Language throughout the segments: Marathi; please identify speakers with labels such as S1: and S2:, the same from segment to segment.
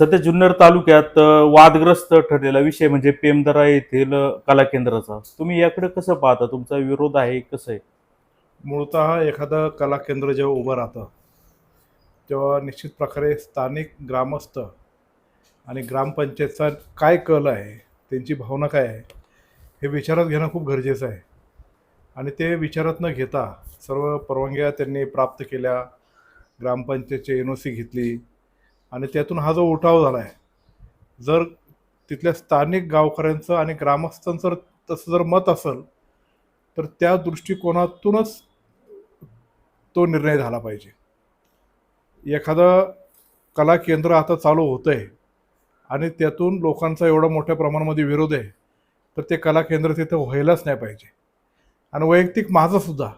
S1: सध्या जुन्नर तालुक्यात वादग्रस्त ठरलेला विषय म्हणजे पेमदरा येथील कला केंद्राचा. तुम्ही याकडे कसं पाहता? तुमचा विरोध आहे कसं आहे?
S2: मूळतः एखादं कला केंद्र जेव्हा उभं राहतं तेव्हा निश्चित प्रकारे स्थानिक ग्रामस्थ आणि ग्रामपंचायतचा काय कल आहे त्यांची भावना काय आहे हे विचारात घेणं खूप गरजेचं आहे. आणि ते विचारात न घेता सर्व परवानग्या त्यांनी प्राप्त केल्या ग्रामपंचायतची एन ओ सी घेतली आणि त्यातून हा जो उठाव झाला आहे जर तिथल्या स्थानिक गावकऱ्यांचं आणि ग्रामस्थांचं जर तसं जर मत असेल तर त्या दृष्टिकोनातूनच तो निर्णय झाला पाहिजे. एखादं कला केंद्र आता चालू होतं आहे आणि त्यातून लोकांचा एवढा मोठ्या प्रमाणामध्ये विरोध आहे तर ते कला केंद्र तिथं व्हायलाच नाही पाहिजे. आणि वैयक्तिक माझंसुद्धा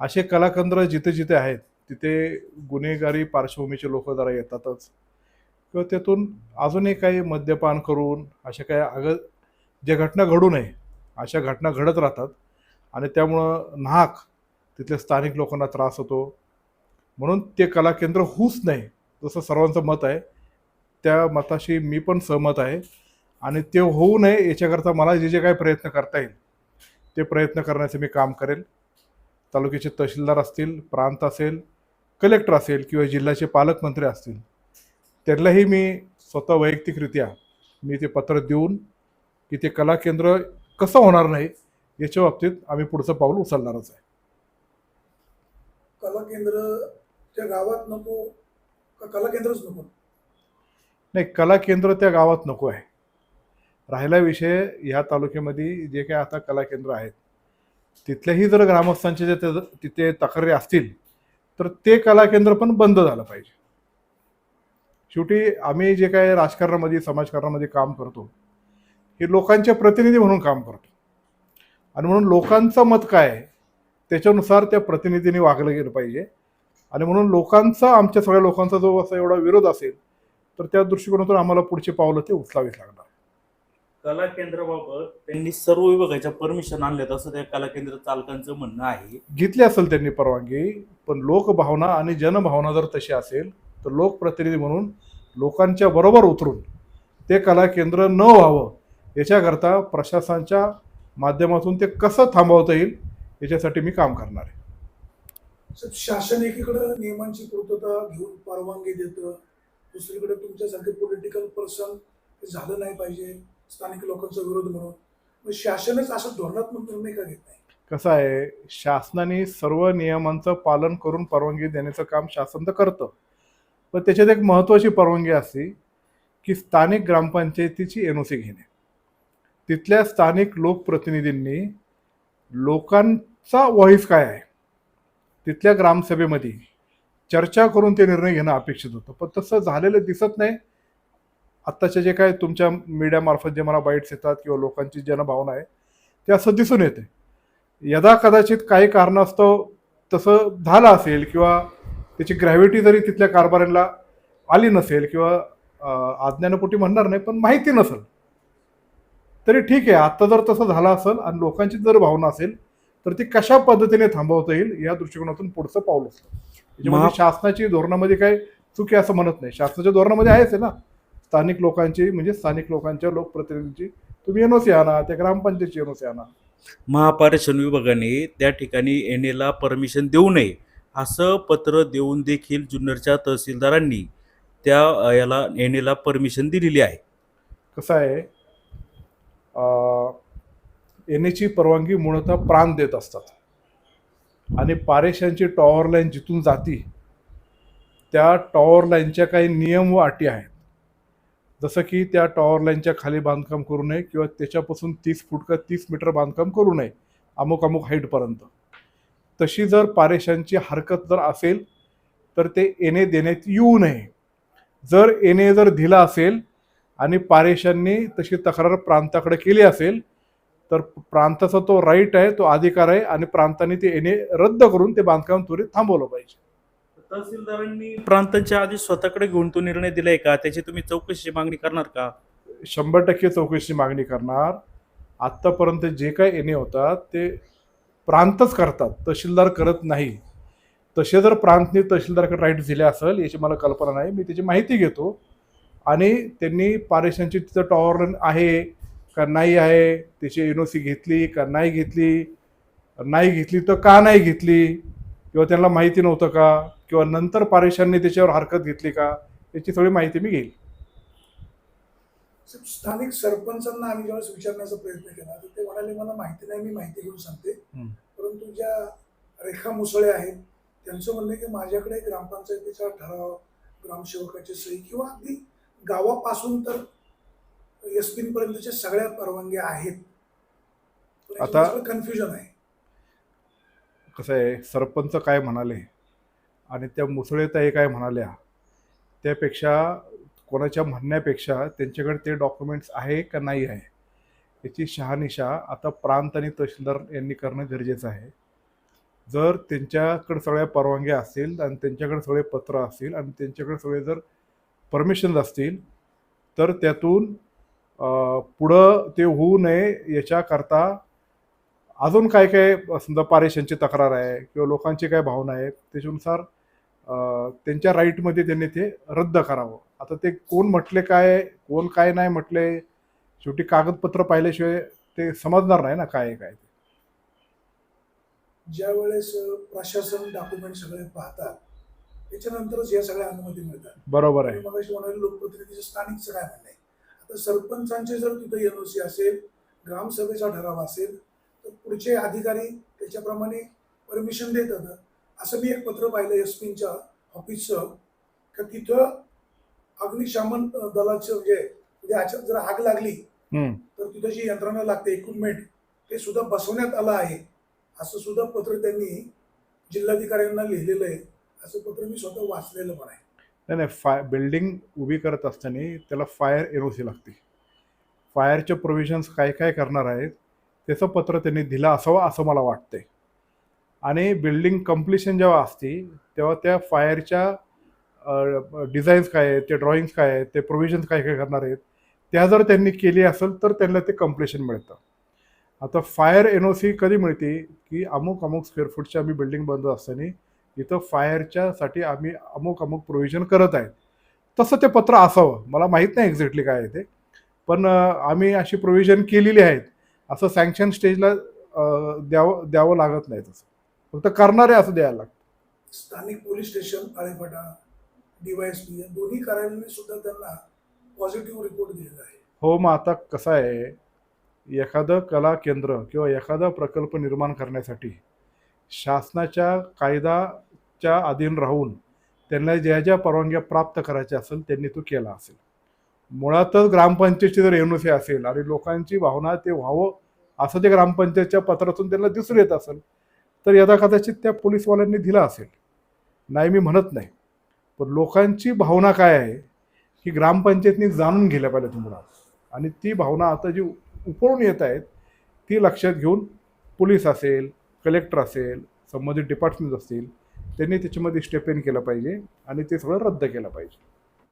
S2: असे कलाकेंद्र जिथे जिथे आहेत तिथे गुन्हेगारी पार्श्वभूमीचे लोक जरा येतातच. किंवा त्यातून अजूनही काही मद्यपान करून अशा काही अग ज्या घटना घडू नये अशा घटना घडत राहतात. आणि त्यामुळं नाहक तिथल्या स्थानिक लोकांना त्रास होतो. म्हणून ते कला केंद्र होऊच नाही जसं सर्वांचं मत आहे. त्या मताशी मी पण सहमत आहे. आणि ते होऊ नये याच्याकरता मला जे जे काही प्रयत्न करता येईल ते प्रयत्न करण्याचं मी काम करेल. तालुक्याचे तहसीलदार असतील प्रांत असेल कलेक्टर असेल किंवा जिल्ह्याचे पालकमंत्री असतील त्यांनाही मी स्वतः वैयक्तिकरित्या मी ते पत्र देऊन की ते कला केंद्र कसं होणार नाही याच्या बाबतीत आम्ही पुढचं पाऊल उचलणारच आहे.
S3: कला केंद्र त्या गावात नको का कला केंद्रच नको?
S2: नाही कला केंद्र त्या गावात नको आहे. राहिला विषय ह्या तालुक्यामध्ये जे काही आता कला केंद्र आहेत तिथल्याही जर ग्रामस्थांचे जे तिथे तक्रारी असतील तर ते कला केंद्र पण बंद झालं पाहिजे. शेवटी आम्ही जे काय राजकारणामध्ये समाजकारणामध्ये काम करतो हे लोकांचे प्रतिनिधी म्हणून काम करतो. आणि म्हणून लोकांचं मत काय आहे त्याच्यानुसार त्या प्रतिनिधींनी वागलं गेलं पाहिजे. आणि म्हणून लोकांचा आमच्या सगळ्या लोकांचा जो असा एवढा विरोध असेल तर त्या दृष्टिकोनातून आम्हाला पुढची पावलं ते उचलावीच लागणार.
S1: कला केंद्राबाबत त्यांनी सर्व विभागाच्या परमिशन आणल्यात असं त्या कला केंद्र चालकांचं म्हणणं आहे.
S2: घेतली असेल त्यांनी परवानगी पण लोकभावना आणि जनभावना जर तशी असेल तर लोकप्रतिनिधी म्हणून लोकांच्या बरोबर उतरून ते कला केंद्र न व्हावं याच्याकरता प्रशासनाच्या माध्यमातून ते कसं थांबवता येईल याच्यासाठी मी काम करणार आहे.
S3: शासन एकीकडे नियमांची पूर्तता घेऊन परवानगी देतं दुसरीकडे तुमच्यासारखे पॉलिटिकल पर्सन झालं नाही पाहिजे. स्थानिक लोकांचा विरोध म्हणून. मग शासनच असं धोरणात्मक निर्णय का घेत नाही?
S2: कसं आहे शासनाने सर्व नियमांचं पालन करून परवानगी देण्याचं काम शासन तर करतं. पण त्याच्यात एक महत्त्वाची परवानगी असते की स्थानिक ग्रामपंचायतीची एन ओ सी घेणे. तिथल्या स्थानिक लोकप्रतिनिधींनी लोकांचा व्हॉइस काय आहे? तिथल्या ग्रामसभेमध्ये चर्चा करून ते निर्णय घेणं अपेक्षित होतं. पण तसं झालेलं दिसत नाही. आत्ताचे जे काय तुमच्या मीडियामार्फत जे मला बाईट्स येतात किंवा लोकांची जनभावना आहे ते असं दिसून येते. यदा कदाचित काही कारणास्तव तसं झालं असेल किंवा त्याची ग्रॅव्हिटी जरी तिथल्या कारभाऱ्यांना आली नसेल किंवा अं, अज्ञानपोटी म्हणणार नाही पण माहिती नसेल तरी ठीक आहे. आत्ता जर तसं झालं असेल आणि लोकांची जर भावना असेल तर ती कशा पद्धतीने थांबवता येईल या दृष्टिकोनातून पुढचं पाऊल असतं. त्याच्यामध्ये
S1: महा-
S2: शासनाची धोरणामध्ये काय चुकी असं म्हणत नाही. शासनाच्या धोरणामध्ये आहेच आहे ना. स्थानिक लोकांची म्हणजे स्थानिक लोकांच्या लोकप्रतिनिधींची. तुम्ही एन ओ सी आणा त्या ग्रामपंचायतची एन ओ सी आणा
S1: महापारेषण विभागाने त्या ठिकाणी एन एला परमिशन देऊ नये असं पत्र देऊन देखील जुन्नरच्या तहसीलदारांनी त्या याला एन एला परमिशन दिलेली आहे.
S2: कसं आहे येण्याची परवानगी मूळतः प्रांत देत असतात. आणि पारेशांची टॉवर लाईन जिथून जाती त्या टॉवर लाईनच्या काही नियम व अटी आहेत. जसं की त्या टॉवर लाईनच्या खाली बांधकाम करू नये किंवा त्याच्यापासून तीस फूट का तीस मीटर बांधकाम करू नये अमुक अमुक हाईटपर्यंत तशी जर पारेशांची हरकत जर असेल तर ते येणे देण्यात येऊ नये. जर येणे जर दिला असेल आणि पारेशांनी तशी तक्रार प्रांताकडे केली असेल तर प्रांताचा तो राईट आहे तो अधिकार आहे आणि प्रांताने ते येणे रद्द करून ते बांधकाम त्वरित थांबवलं पाहिजे.
S1: तहसीलदारांनी प्रांतांच्या आधी स्वतःकडे घेऊन तो निर्णय दिलाय का? त्याची तुम्ही चौकशीची मागणी करणार का?
S2: शंभर टक्के चौकशीची मागणी करणार. आत्तापर्यंत जे काही येणे होतात ते प्रांतच करतात. तहसीलदार करत नाही. तसे जर प्रांतने तहसीलदारकडे राईट दिले असेल याची मला कल्पना नाही. मी त्याची माहिती घेतो. आणि त्यांनी पारेषणची तिथं टॉवर आहे का नाही आहे त्याची एन ओ सी घेतली का नाही घेतली नाही घेतली तर का नाही घेतली किंवा त्यांना माहिती नव्हतं का? किंवा नंतर पारेषांनी त्याच्यावर हरकत घेतली का? याची सगळी माहिती मी घेईल.
S3: स्थानिक सरपंचांना आम्ही ज्यावेळेस विचारण्याचा प्रयत्न केला तर ते म्हणाले मला माहिती नाही मी माहिती घेऊन सांगते. परंतु ज्या रेखा मुसळे आहेत त्यांचं म्हणणं की माझ्याकडे ग्रामपंचायतीचा ठराव ग्रामसेवकाची सही किंवा अगदी गावापासून तर एस पर्यंतच्या सगळ्या परवानग्या आहेत.
S2: आता-
S3: कन्फ्युजन आहे.
S2: कसं आहे सरपंच काय म्हणाले आणि त्या मुसळेताई काय म्हणाल्या त्यापेक्षा कोणाच्या म्हणण्यापेक्षा त्यांच्याकडे ते डॉक्युमेंट्स आहे का नाही आहे याची शहानिशा आता प्रांत आणि तहसीलदार यांनी करणं गरजेचं आहे. जर त्यांच्याकडे सगळ्या परवानग्या असतील आणि त्यांच्याकडे सगळे पत्र असतील आणि त्यांच्याकडे सगळे जर परमिशन्स असतील तर त्यातून पुढं ते होऊ नये याच्याकरता अजून काय काय समजा पारेषणची तक्रार आहे किंवा लोकांची काय भावना आहे त्याच्यानुसार त्यांच्या राईटमध्ये त्यांनी ते रद्द करावं. आता ते कोण म्हटले काय कोण काय नाही म्हटले शेवटी कागदपत्र पाहिल्याशिवाय ते समजणार नाही ना काय काय ते.
S3: ज्या वेळेस प्रशासन डॉक्युमेंट सगळे पाहतात त्याच्यानंतरच या सगळ्या अनुमती मिळतात.
S2: बरोबर आहे.
S3: मग म्हणाले लोकप्रतिनिधीचं स्थानिकचं काय म्हणणं. आहे आता सरपंचांचे जर तिथं एनओसी असेल ग्रामसभेचा ठराव असेल पुढचे अधिकारी त्याच्याप्रमाणे परमिशन देतात असं मी एक पत्र पाहिलं एस पीच्या ऑफिसचं. का तिथं अग्निशमन दलाचं म्हणजे म्हणजे अचानक जर आग लागली. तर तिथं जी यंत्रणा लागते इक्विपमेंट ते सुद्धा बसवण्यात आलं आहे. असं सुद्धा पत्र त्यांनी जिल्हाधिकाऱ्यांना लिहिलेलं आहे. असं पत्र मी स्वतः वाचलेलं पण आहे.
S2: नाही नाही फाय बिल्डिंग उभी करत असताना त्याला फायर एन ओ सी लागते. फायरचे प्रोव्हिजन्स काय काय करणार आहेत? त्याचं पत्र त्यांनी दिलं असावं असं मला वाटतंय. आणि बिल्डिंग कम्प्लिशन जेव्हा असते तेव्हा त्या फायरच्या डिझाईन्स काय आहेत ते ड्रॉइंग्स काय आहेत ते प्रोव्हिजन्स काय काय करणार आहेत त्या जर त्यांनी केली असेल तर त्यांना ते कम्प्लिशन मिळतं. आता फायर एन ओ सी कधी मिळते की अमुक अमुक स्क्वेअर फूटची आम्ही बिल्डिंग बंद असताना इथं फायरच्यासाठी आम्ही अमुक अमुक प्रोव्हिजन करत आहेत. तसं ते पत्र असावं. मला माहीत नाही एक्झॅक्टली काय आहे ते. पण आम्ही अशी प्रोव्हिजन केलेली आहेत. असं सँक्शन स्टेजला द्यावं द्यावं लागत नाही तसं. फक्त करणारे असं द्यायला लागतं.
S3: स्थानिक पोलीस स्टेशन आळेफाटा डीवायएसपी या दोन्ही कार्यालयांनी सुद्धा त्यांना पॉझिटिव्ह रिपोर्ट दिलेला आहे.
S2: हो मग आता कसं आहे एखादं कला केंद्र किंवा एखादा प्रकल्प निर्माण करण्यासाठी शासनाच्या कायदाच्या अधीन राहून त्यांना ज्या ज्या परवानग्या प्राप्त करायच्या असेल त्यांनी तो केला असेल. मुळातच ग्रामपंचायतची जर एन असेल आणि लोकांची भावना ते व्हावं असं ते ग्रामपंचायतच्या पत्रातून त्यांना दिसून येत असेल तर यदा कदाचित त्या पोलीसवाल्यांनी दिला असेल. नाही मी म्हणत नाही. पण लोकांची भावना काय आहे की ग्रामपंचायतनी जाणून गेल्या पाहिजे मुळात आणि ती भावना आता जी उपळून येत आहेत ती लक्षात घेऊन पोलीस असेल कलेक्टर असेल संबंधित डिपार्टमेंट असतील त्यांनी त्याच्यामध्ये स्टेप इन केलं पाहिजे आणि ते सगळं रद्द केलं पाहिजे.